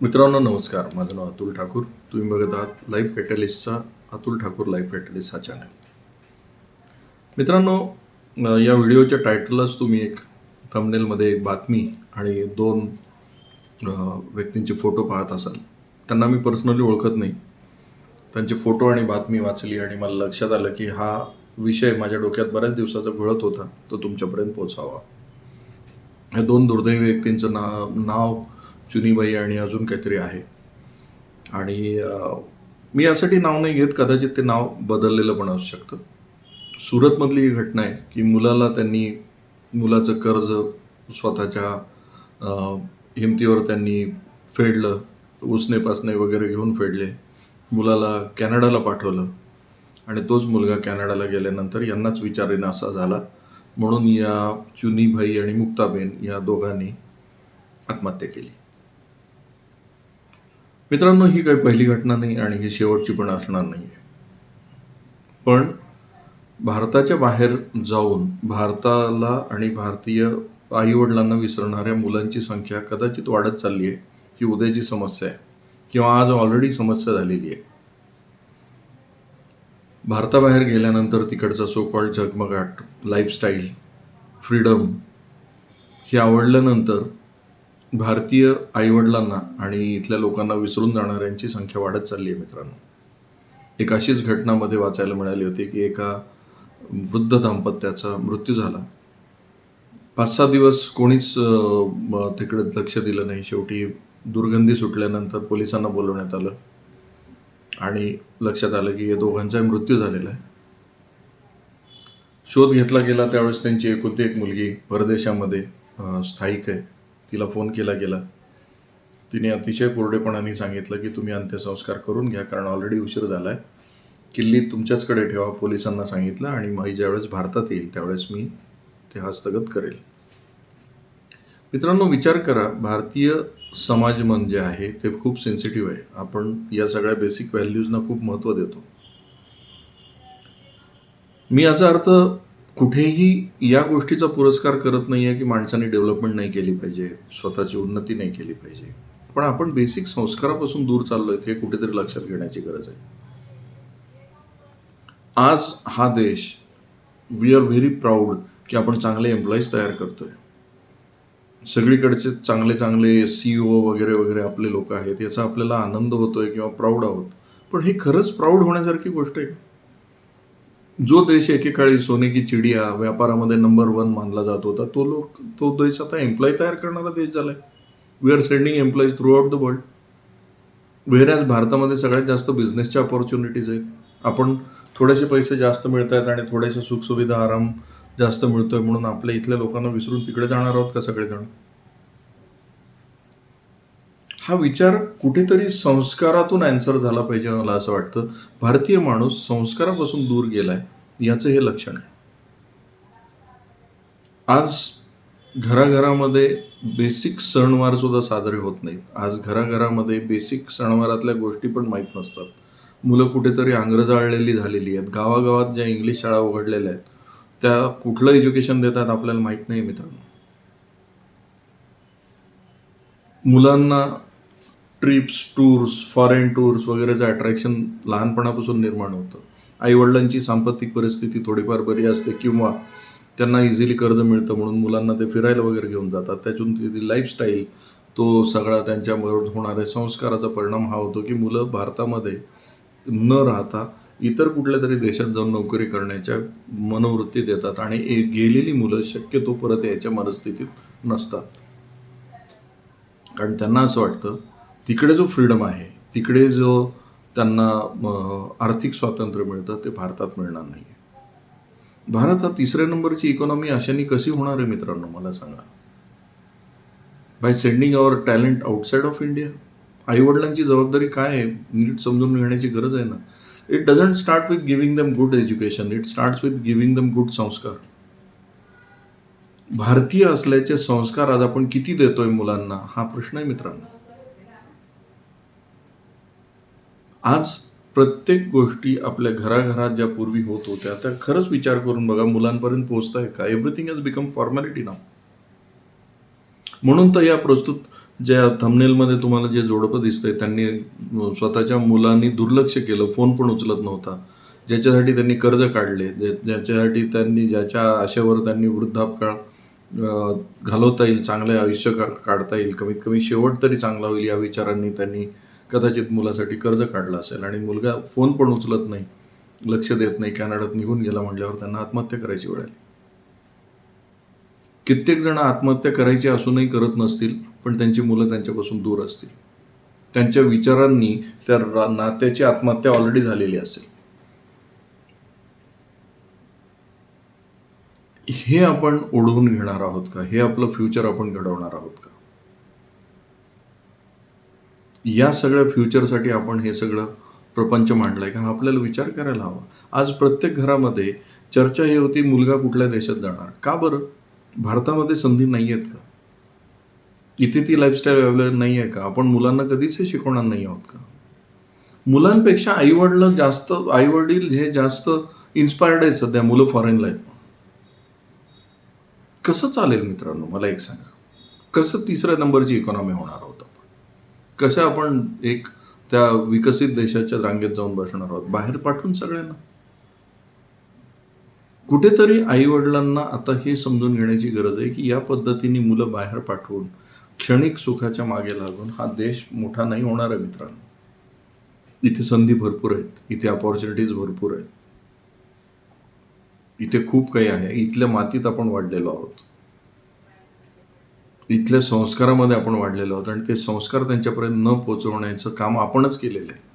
मित्रांनो नमस्कार. माझं नाव अतुल ठाकूर. तुम्ही बघत आहात लाईफ कॅटलिस्टचा अतुल ठाकूर लाईफ कॅटलिस्ट हा चॅनल मित्रांनो या व्हिडिओच्या टायटलच तुम्ही एक थंबनेलमध्ये एक बातमी आणि दोन व्यक्तींचे फोटो पाहत असाल. त्यांना मी पर्सनली ओळखत नाही. त्यांचे फोटो आणि बातमी वाचली आणि मला लक्षात आलं की हा विषय माझ्या डोक्यात बऱ्याच दिवसाचा घळत होता तो तुमच्यापर्यंत पोचावा या दोन दुर्दैवी व्यक्तींचं नाव नाव चुनीबाई आणि अजून काहीतरी आहे. आणि मी यासाठी नाव नाही घेत कदाचित ते नाव बदललेलं पण असू शकतं. सुरतमधली ही घटना आहे की मुलाला त्यांनी मुलाचं कर्ज स्वतःच्या हिमतीवर त्यांनी फेडलं उसने पासणे वगैरे घेऊन फेडले. मुलाला कॅनडाला पाठवलं आणि तोच मुलगा कॅनडाला गेल्यानंतर यांनाच विचारेन असा झाला. म्हणून या चुनीभाई आणि मुक्ताबेन या दोघांनी आत्महत्या केली. मित्रांनो ही काही पहिली घटना नाही आणि ही शेवटची पण असणार नाही पण भारताच्या बाहेर जाऊन भारताला आणि भारतीय आईवडिलांना विसरणाऱ्या मुलांची संख्या कदाचित वाढत चालली आहे ही उद्याची समस्या आहे किंवा आज ऑलरेडी समस्या झालेली आहे भारताबाहेर गेल्यानंतर तिकडचा सोकॉल्ड झगमगाट लाईफस्टाईल फ्रीडम हे आवडल्यानंतर भारतीय आईवडिलांना आणि इथल्या लोकांना विसरून जाणाऱ्यांची संख्या वाढत चालली आहे मित्रांनो. एक अशीच घटनामध्ये वाचायला मिळाली होती की एका वृद्ध दाम्पत्याचा मृत्यू झाला. पाच सहा दिवस कोणीच तिकडे लक्ष दिलं नाही. शेवटी दुर्गंधी सुटल्यानंतर पोलिसांना बोलवण्यात आलं आणि लक्षात आलं की या दोघांचाही मृत्यू झालेला आहे. शोध घेतला गेला त्यावेळेस त्यांची एकुलती एक मुलगी परदेशामध्ये स्थायिक आहे. तिला फोन केला गेला. तिने अतिशय कोरडेपणाने सांगितलं की तुम्ही अंत्यसंस्कार करून घ्या कारण ऑलरेडी उशीर झाला आहे किल्ली तुमच्याचकडे ठेवा पोलिसांना सांगितलं आणि मग ज्यावेळेस भारतात येईल त्यावेळेस मी ते हस्तगत करेल. मित्रांनो विचार करा भारतीय समाज मन जे आहे ते खूप सेन्सिटिव्ह आहे. आपण या सगळ्या बेसिक व्हॅल्यूजना खूप महत्त्व देतो. मी याचा अर्थ कुठेही या गोष्टीचा पुरस्कार करत नाही आहे की माणसाने डेव्हलपमेंट नाही केली पाहिजे स्वतःची उन्नती नाही केली पाहिजे. पण आपण बेसिक संस्कारापासून दूर चाललोय हे कुठेतरी लक्षात घेण्याची गरज आहे. आज हा देश वी आर व्हेरी प्राऊड की आपण चांगले एम्प्लॉईज तयार करतोय. सगळीकडचे चांगले चांगले सीईओ वगैरे वगैरे आपले लोक आहेत याचा आपल्याला आनंद होतोय किंवा प्राऊड आहोत. पण हे खरंच प्राऊड होण्यासारखी गोष्ट आहे का? जो देश एकेकाळी सोने की चिडिया व्यापारामध्ये नंबर वन मानला जात होता तो लोक तो देश आता एम्प्लॉय तयार करणारा देश झालाय. We are sending employees throughout the world where भारतामध्ये सगळ्यात जास्त बिझनेसच्या अपॉर्च्युनिटीज आहेत. आपण थोडेसे पैसे जास्त मिळत आहेत आणि थोडेसे सुखसुविधा आराम जास्त मिळतोय म्हणून आपल्या इथल्या लोकांना विसरून तिकडे जाणार आहोत का सगळेजण? हा विचार कुठेतरी संस्कारातून अँसर झाला पाहिजे मला असं वाटतं. भारतीय माणूस संस्कारापासून दूर गेलाय याचं हे लक्षण आहे. आज घराघरामध्ये बेसिक सणवार सुद्धा साजरे होत नाहीत. आज घराघरामध्ये बेसिक सणवारातल्या गोष्टी पण माहीत नसतात. मुलं कुठेतरी आंग्रजाळलेली झालेली आहेत. गावागावात ज्या इंग्लिश शाळा उघडलेल्या आहेत त्या कुठलं एज्युकेशन देतात आपल्याला माहीत नाही मित्रांनो. मुलांना ट्रिप्स टूर्स फॉरेन टूर्स वगैरेचं अट्रॅक्शन लहानपणापासून निर्माण होतं. आईवडिलांची सांपत्तिक परिस्थिती थोडीफार बरी असते किंवा त्यांना इझिली कर्ज मिळतं म्हणून मुलांना ते फिरायला वगैरे घेऊन जातात. त्यातून ती लाईफस्टाईल तो सगळा त्यांच्यावर होणाऱ्या संस्काराचा परिणाम हा होतो की मुलं भारतामध्ये न राहता इतर कुठल्या तरी देशात जाऊन नोकरी करण्याच्या मनोवृत्तीत येतात आणि ए- गेलेली मुलं शक्यतो परत यायच्या मनस्थितीत नसतात. कारण त्यांना असं वाटतं तिकडे जो फ्रीडम आहे तिकडे जो त्यांना आर्थिक स्वातंत्र्य मिळतं ते भारतात मिळणार नाही भारत हा तिसऱ्या नंबरची इकॉनॉमी अशाने कशी होणार आहे मित्रांनो मला सांगा. By sending our talent outside of India आईवडिलांची जबाबदारी काय आहे नीट समजून घेण्याची गरज आहे ना. It doesn't start with giving them good education it start with giving them good संस्कार. भारतीय असल्याचे संस्कार आज आपण किती देतोय मुलांना हा प्रश्न आहे मित्रांनो. आज प्रत्येक गोष्टी आपल्या घराघरात ज्या पूर्वी होत होत्या त्या खरंच विचार करून बघा मुलांपर्यंत पोहोचत आहे का? एव्हरीथिंग हॅज बिकम फॉर्मॅलिटी नाव म्हणून तर या प्रस्तुत ज्या थंबनेलमध्ये तुम्हाला जे जोडपं दिसतंय त्यांनी स्वतःच्या मुलांनी दुर्लक्ष केलं फोन पण उचलत नव्हता. ज्याच्यासाठी त्यांनी कर्ज काढले ज्याच्यासाठी त्यांनी ज्याच्या आशेवर त्यांनी वृद्धापकाळ घालवता येईल चांगले आयुष्य का काढता येईल कमीत कमी शेवट तरी चांगला होईल या विचारांनी त्यांनी कदाचित मुलासाठी कर्ज काढलं असेल आणि मुलगा फोन पण उचलत नाही लक्ष देत नाही कॅनडात निघून गेला म्हटल्यावर त्यांना आत्महत्या करायची वेळ आली. कित्येक जण आत्महत्या करायची असूनही करत नसतील पण त्यांची मुलं त्यांच्यापासून दूर असतील. त्यांच्या विचारांनी त्या नात्याची आत्महत्या ऑलरेडी झालेली असेल. हे आपण ओढवून घेणार आहोत का? हे आपलं फ्युचर आपण घडवणार आहोत का? या सगळ्या फ्युचरसाठी आपण हे सगळं प्रपंच मांडलाय. का हा आपल्याला विचार करायला हवा. आज प्रत्येक घरामध्ये चर्चा ही होती मुलगा कुठल्या देशात जाणार? का बरं? भारतामध्ये संधी नाही आहेत का? इथे ती लाईफस्टाईल अवेलेबल नाही आहे का? आपण मुलांना कधीच हे शिकवणार नाही आहोत का? मुलांपेक्षा आईवडील जास्त आईवडील हे जास्त इन्स्पायर्ड आहेत सध्या मुलं फॉरेनला आहेत. कसं चालेल मित्रांनो? मला एक सांगा. कसं तिसऱ्या नंबरची इकॉनॉमी होणार होतं? कसं आपण एक त्या विकसित देशाच्या रांगेत जाऊन बसणार आहोत? बाहेर पाठवून सगळ्यांना. कुठेतरी आई वडिलांना आता हे समजून घेण्याची गरज आहे की या पद्धतीने मुलं बाहेर पाठवून क्षणिक सुखाच्या मागे लागून हा देश मोठा नाही होणार आहे मित्रांनो. इथे संधी भरपूर आहेत. इथे अपॉर्च्युनिटीज भरपूर आहेत. इथे खूप काही आहे. इथल्या मातीत आपण वाढलेलो आहोत. इथल्या संस्कारामध्ये आपण वाढलेलो आहोत आणि ते संस्कार त्यांच्यापर्यंत न पोचवण्याचं काम आपणच केलेलं आहे.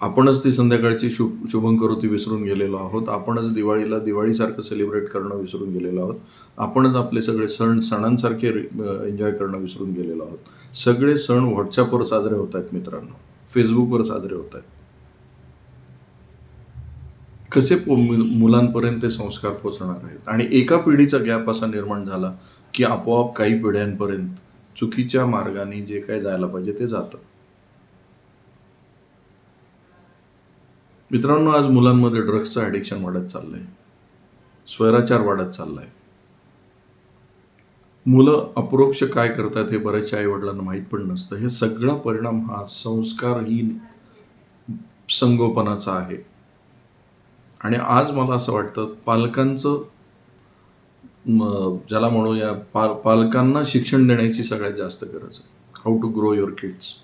आपणच ती संध्याकाळची शुभ शुभंकरोती विसरून गेलेलो आहोत. आपणच दिवाळीला दिवाळीसारखं सेलिब्रेट करणं विसरून गेलेलो आहोत. आपणच आपले सगळे सण सणांसारखे एन्जॉय करणं विसरून गेलेलो आहोत. सगळे सण व्हॉट्सअपवर साजरे होत आहेत मित्रांनो. फेसबुकवर साजरे होत आहेत. कसे पो मुलांपर्यंत ते संस्कार पोचणार आहेत? आणि एका पिढीचा गॅप असा निर्माण झाला की आपोआप काही पिढ्यांपर्यंत चुकीच्या मार्गाने जे काही जायला पाहिजे ते जातं. मित्रांनो आज मुलांमध्ये ड्रग्सचं ॲडिक्शन वाढत चाललंय. स्वैराचार वाढत चाललाय. मुलं अप्रोक्ष काय करतात हे बऱ्याचशा आईवडिलांना माहीत पण नसतं. हे सगळा परिणाम हा संस्कारहीन संगोपनाचा आहे. आणि आज मला असं वाटतं पालकांचं ज्याला म्हणूया पा पालकांना शिक्षण देण्याची सगळ्यात जास्त गरज आहे. How to grow your kids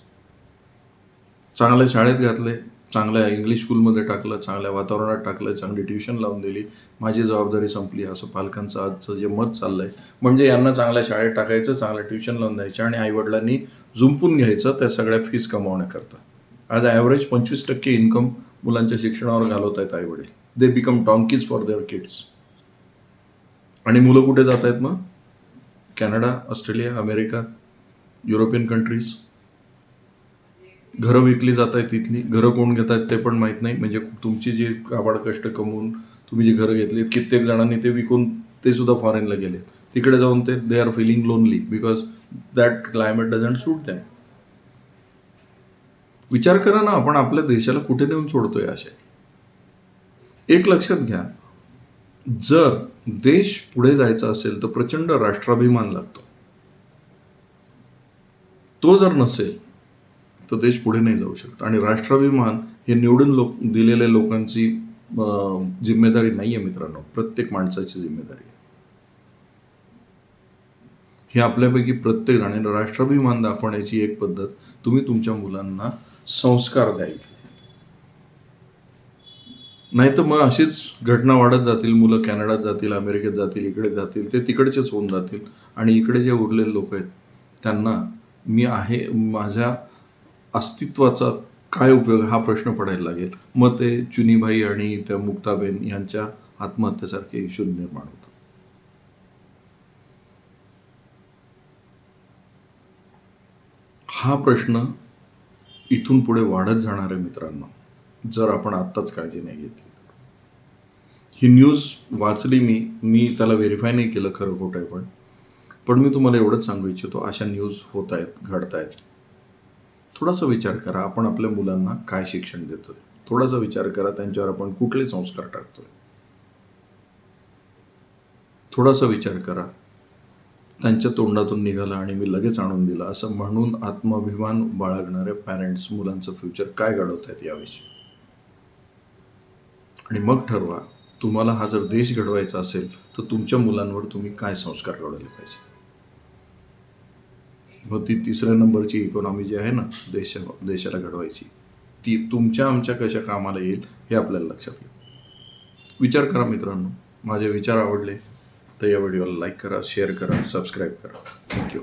चांगल्या शाळेत घातले चांगल्या इंग्लिश स्कूलमध्ये टाकलं चांगल्या वातावरणात टाकलं चांगली ट्युशन लावून दिली माझी जबाबदारी संपली. असं पालकांचं आजचं जे मत चाललंय म्हणजे यांना चांगल्या शाळेत टाकायचं चांगलं ट्युशन लावून द्यायचं आणि आईवडिलांनी झुंपून घ्यायचं त्या सगळ्या फीस कमावण्याकरता. आज ॲव्हरेज पंचवीस टक्के इन्कम मुलांच्या शिक्षणावर घालवत आहेत आईवडील. They become donkeys for their kids आणि मुलं कुठे जात आहेत मग? Canada Australia America European countries घरं विकली जात आहेत तिथली. घरं कोण घेत आहेत ते पण माहीत नाही. म्हणजे तुमची जी काबाड कष्ट कमवून तुम्ही जी घरं घेतली कित्येक जणांनी ते विकून ते सुद्धा फॉरेनला गेले तिकडे जाऊन ते they are feeling lonely because that climate doesn't suit them विचार करा ना आपण आपल्या देशाला कुठे नेऊन सोडतोय असे? एक लक्षात घ्या. जर देश पुढे जायचा असेल तर प्रचंड राष्ट्राभिमान लागतो. तो जर नसेल तर देश पुढे नाही जाऊ शकत. आणि राष्ट्राभिमान हे निवडून लोक दिलेल्या लोकांची जिम्मेदारी नाही आहे मित्रांनो. प्रत्येक माणसाची जिम्मेदारी आहे. हे आपल्यापैकी प्रत्येक जण आणि राष्ट्राभिमान दाखवण्याची एक पद्धत तुम्ही तुमच्या मुलांना संस्कार द्यायचे. नाही तर मग अशीच घटना वाढत जातील मुलं कॅनडात जातील अमेरिकेत जातील इकडे जातील ते तिकडचेच होऊन जातील. आणि इकडे जे उरलेले लोक आहेत त्यांना मी आहे माझ्या अस्तित्वाचा काय उपयोग हा प्रश्न पडायला लागेल. मग ते चुनीभाई आणि त्या मुक्ताबेन यांच्या आत्महत्येसारखे इश्यू निर्माण होतात. हा प्रश्न इथून पुढे वाढत जाणार आहे मित्रांनो. जर आपण आत्ताच काळजी नाही घेतली. ही न्यूज वाचली मी मी त्याला व्हेरीफाय नाही केलं खरं खोटं आहे पण. पण मी तुम्हाला एवढंच सांगू इच्छितो अशा न्यूज होत आहेत घडत आहेत. थोडासा विचार करा आपण आपल्या मुलांना काय शिक्षण देतोय? थोडासा विचार करा त्यांच्यावर आपण कुठले संस्कार टाकतोय? थोडासा विचार करा. त्यांच्या तोंडातून निघाला आणि मी लगेच आणून दिला. असं म्हणून आत्माभिमान बाळगणाऱ्या पॅरेंट्स मुलांचं फ्युचर काय घडवत आहेत याविषयी? आणि मग ठरवा तुम्हाला हा जर देश घडवायचा असेल तर तुमच्या मुलांवर तुम्ही काय संस्कार घडवले पाहिजे? मग ती तिसऱ्या नंबरची इकॉनॉमी जी आहे ना देशा देशाला घडवायची ती तुमच्या आमच्या कशा कामाला येईल हे आपल्याला लक्षात येईल. विचार करा मित्रांनो. माझे विचार आवडले तर या व्हिडिओला लाईक करा शेअर करा सबस्क्राईब करा. थँक्यू